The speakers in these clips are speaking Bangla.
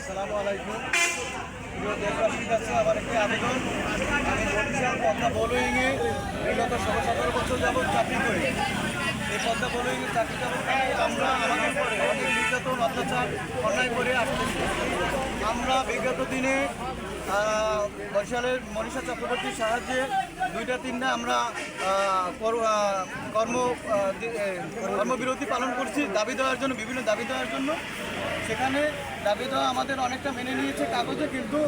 আসসালামু আলাইকুম। দেশবাসীর কাছে আমার একটি আবেদন। আমি বরিশাল বিগত ষোলো সতেরো বছর যাবৎ চাকরি করি। এই পদ্মা বোলোয়িংয়ে চাকরি যাবৎকালে আমরা আমাদের নির্যাতন, অত্যাচার, অন্যায় করে আসতেছি আমরা বিগত দিনে বরিশালের মনীষা চক্রবর্তীর সাহায্যে দুইটা তিনটা আমরা কর্ম কর্মবিরতি পালন করছি, দাবি দেওয়ার জন্য, বিভিন্ন দাবি দেওয়ার জন্য। সেখানে দাবি দেওয়া আমাদের অনেকটা মেনে নিয়েছে কাগজে, কিন্তু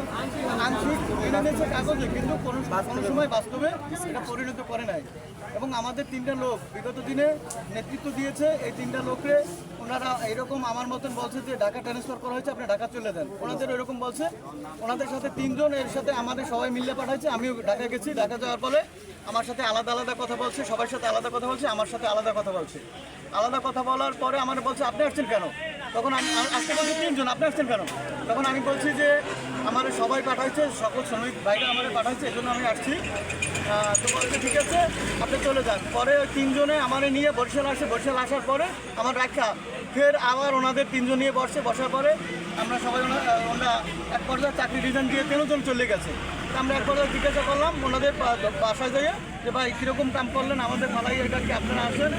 আংশিক মেনে নিয়েছে কাগজে, কিন্তু কোনো কোনো সময় বাস্তবে এটা পরিণত করে নাই। এবং আমাদের তিনটা লোক বিগত দিনে নেতৃত্ব দিয়েছে, এই তিনটা লোকরে ওনারা এরকম আমার মতন বলছে যে, ঢাকা ট্রান্সফার করা হয়েছে, আপনি ঢাকা চলে দেন ওনাদের এরকম বলছে, ওনাদের সাথে তিনজন এর সাথে আমাদের সবাই মিলে পাঠাইছে, আমিও ঢাকা গেছি। ঢাকা যাওয়ার ফলে আমার সাথে আলাদা আলাদা কথা বলছে, সবার সাথে আলাদা কথা বলছে, আমার সাথে আলাদা কথা বলছে। আলাদা কথা বলার পরে আমার বলছে, আপনি আসছেন কেন? তখন আমি আসতে বলছি, তিনজন, আপনি আসছেন কেন? তখন আমি বলছি যে, আমার সবাই পাঠাইছে, সকল শ্রমিক ভাইরা আমার পাঠাইছে এই জন্য আমি আসছি। তো বলছে, ঠিক আছে, আপনি চলে যান। পরে তিনজনে আমার নিয়ে বরিশাল আসে। বরিশাল আসার পরে আমার রাখা, ফের আবার ওনাদের তিনজন নিয়ে বসে, বসার পরে আমরা সবাই ওনা- ওনারা এক পর্যায়ে চাকরি রিজাইন দিয়ে তিনজন চলে গেছে। আমরা এক পর্যায়ে জিজ্ঞাসা করলাম, ওনাদের বাসায় যাইয়ে যে ভাই, কীরকম কাম করলেন? আমাদের ফালাই এটা কি আপনারা আসেন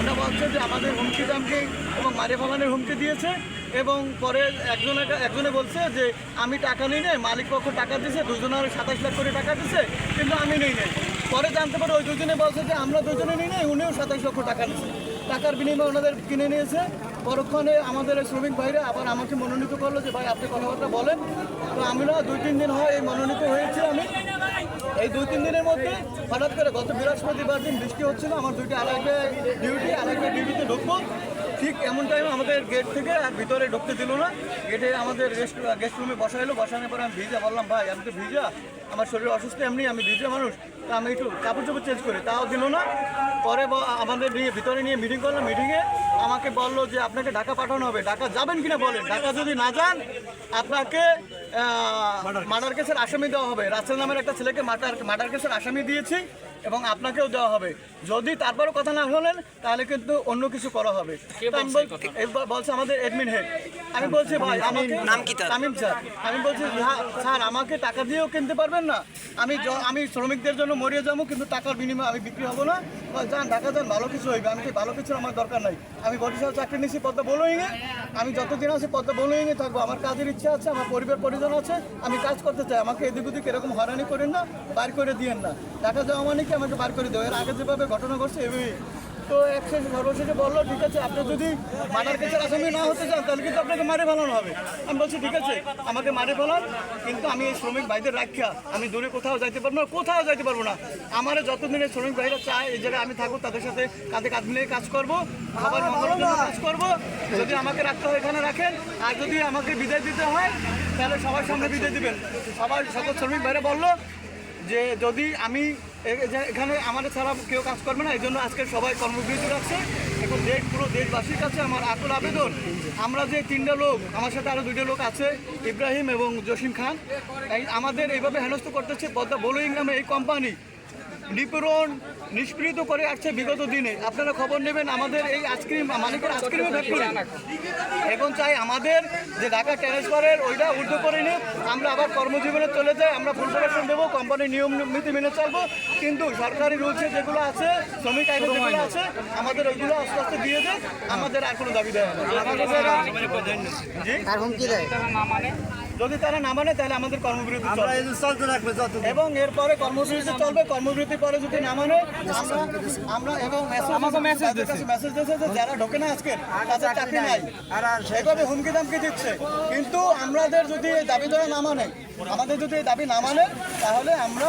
ওটা বলছে যে আমাদের হুমকি দামকে এবং মারে ফালানের হুমকি দিয়েছে এবং পরে একজনে একজনে বলছে যে, আমি টাকা নিই নাই মালিক পক্ষ টাকা দিয়েছে দুজনের সাতাশ লাখ করে টাকা দিয়েছে কিন্তু আমি নিই নাই পরে জানতে পারে ওই দুজনে বলছে যে, আমরা দুজনে নিই নাই উনিও সাতাশ লক্ষ টাকা দিয়েছে টাকার বিনিময়ে ওনাদের কিনে নিয়েছে। পরক্ষণে আমাদের এই শ্রমিক বাইরে আবার আমাকে মনোনীত করল যে, ভাই, আপনি কথাবার্তা বলেন। তো আমরা দুই তিন দিন হয় এই মনোনীত হয়েছি আমি। এই দুই, তিন দিনের মধ্যে হঠাৎ করে গত বৃহস্পতিবার দিন বৃষ্টি হচ্ছিল, আমার দুইটা আরেকটা ডিউটি আরেকটা ডিউটিতে ঢুকবো। ঠিক এমন টাইমে আমাদের গেট থেকে আর ভিতরে ঢুকতে দিল না। গেটে আমাদের গেস্ট গেস্ট রুমে বসাইলো বসানোর পরে আমি ভিজা, বললাম, ভাই, আমি তো ভিজা। আমার শরীর অসুস্থ, এমনি আমি ভিজা মানুষ। তা আমি একটু কাপড় চোপড় চেঞ্জ করি। তাও দিল না। পরে আমাদের নিয়ে, ভিতরে নিয়ে মিটিং করলাম। মিটিংয়ে আমাকে বলল যে, আপনাকে ঢাকা পাঠানো হবে। ঢাকা যাবেন কিনা বলেন? ঢাকা যদি না যান, আপনাকে মার্ডার কেসের আসামি দেওয়া হবে। রাসেল নামের একটা ছেলেকে মার্ডার মার্ডার কেসের আসামি দিয়েছি এবং আপনাকেও দেওয়া হবে। যদি তারপরও কথা না হলেন তাহলে কিন্তু অন্য কিছু করা হবে। বলছে আমাদের অ্যাডমিন হেড। আমি বলছি ভাই আমাকে নাম কি তামিম স্যার। আমি বলছি "হ্যাঁ, স্যার আমাকে টাকা দিয়েও কিনতে পারবেন না। আমি আমি শ্রমিকদের জন্য মরিয়ে যাব কিন্তু টাকার বিনিময়ে আমি বিক্রি হব না। বল, যান ঢাকা যান ভালো কিছু হইবে। আমি কি ভালো কিছু আমার দরকার নাই। আমি বরিশাল চাকরি নিয়েছি পদ্মা বলোইংয়ে আমি যতদিন আছি পদ্মা বলোইংয়ে থাকব। আমার কাজের ইচ্ছা আছে আমার পরিবার পরিজন আছে আমি কাজ করতে চাই। আমাকে এদিক ওদিক এরকম হয়রানি করেন না, বার করে দিয়েন না। টাকা যাওয়া মানে কি আমাকে বার করে দেওয়া এর আগে যেভাবে ঘটনা ঘটছে, এভাবেই। তো একশেষ সর্বশেষে বলল, ঠিক আছে, আপনি যদি মার্ডার কেসের আসামি না হতে চান, তাহলে কিন্তু আপনাকে মারে ফেলানো হবে। আমি বলছি, ঠিক আছে, আমাকে মারে ফেলান, কিন্তু আমি এই শ্রমিক ভাইদের রাখা আমি দূরে কোথাও যাইতে পারব না, কোথাও যাইতে পারব না। আমার যতদিন এই শ্রমিক ভাইরা চায়, এই জায়গায় আমি থাকব, তাদের সাথে কাঁধে কাঁধ মিলিয়ে কাজ করব সবার মঙ্গলের জন্য কাজ করব। যদি আমাকে রাখতে হয়, এখানে রাখেন, আর যদি আমাকে বিদায় দিতে হয়, তাহলে সবার সামনে বিদায় দিবেন। সবাই, সকল শ্রমিক ভাইরা বলল যে, যদি আমি এখানে আমাদের ছাড়া কেউ কাজ করবে না, এই জন্য আজকে সবাই কর্মবিরতি রাখছে। এখন দেশ পুরো দেশবাসীর কাছে আমার আকুল আবেদন। আমরা যে তিনটা লোক, আমার সাথে আরও দুইটা লোক আছে, ইব্রাহিম এবং জসিম খান। আমাদের এইভাবে হেনস্থ করতেছে পদ্মা বলুইং নামে এই কোম্পানি নিপীড়ন নিষ্পীড়িত করে আসছে বিগত দিনে। আপনারা খবর নেবেন আমাদের এই আইসক্রিম মালিকের আইসক্রিম ফ্যাক্টরি এখন চাই আমাদের যে ঢাকা ট্রান্সফারের ওইটা উল্টো করে নিয়ে আমরা আবার কর্মজীবনে চলে যাই আমরা ফুল প্রোডাকশন দেবো কোম্পানির নিয়ম নীতি মেনে চলবো। কিন্তু সরকারি রুলসে যেগুলো আছে শ্রমিক আইন যেগুলো আছে আমাদের ওইগুলো আস্তে আস্তে দিয়ে দেয় আমাদের আর কোনো দাবি দেয় না। জি? দেয়। যদি তারা না মানে তাহলে আমাদের কর্মবিরতি চলবে। আমরা এই যে চলতে এবং এরপরে কর্মসূচি চলবে কর্মবিরতির পরে যদি না মানে আমরা আমরা এবং আমাকে মেসেজ দিচ্ছে মেসেজ দিচ্ছে যে যারা ঢোকে না আজকে তাদের চাকরি নাই। আর আর হুমকি দামকি দিচ্ছে। কিন্তু আমাদের যদি এই দাবি ধরে না মানে আমাদের যদি এই দাবি না মানে তাহলে আমরা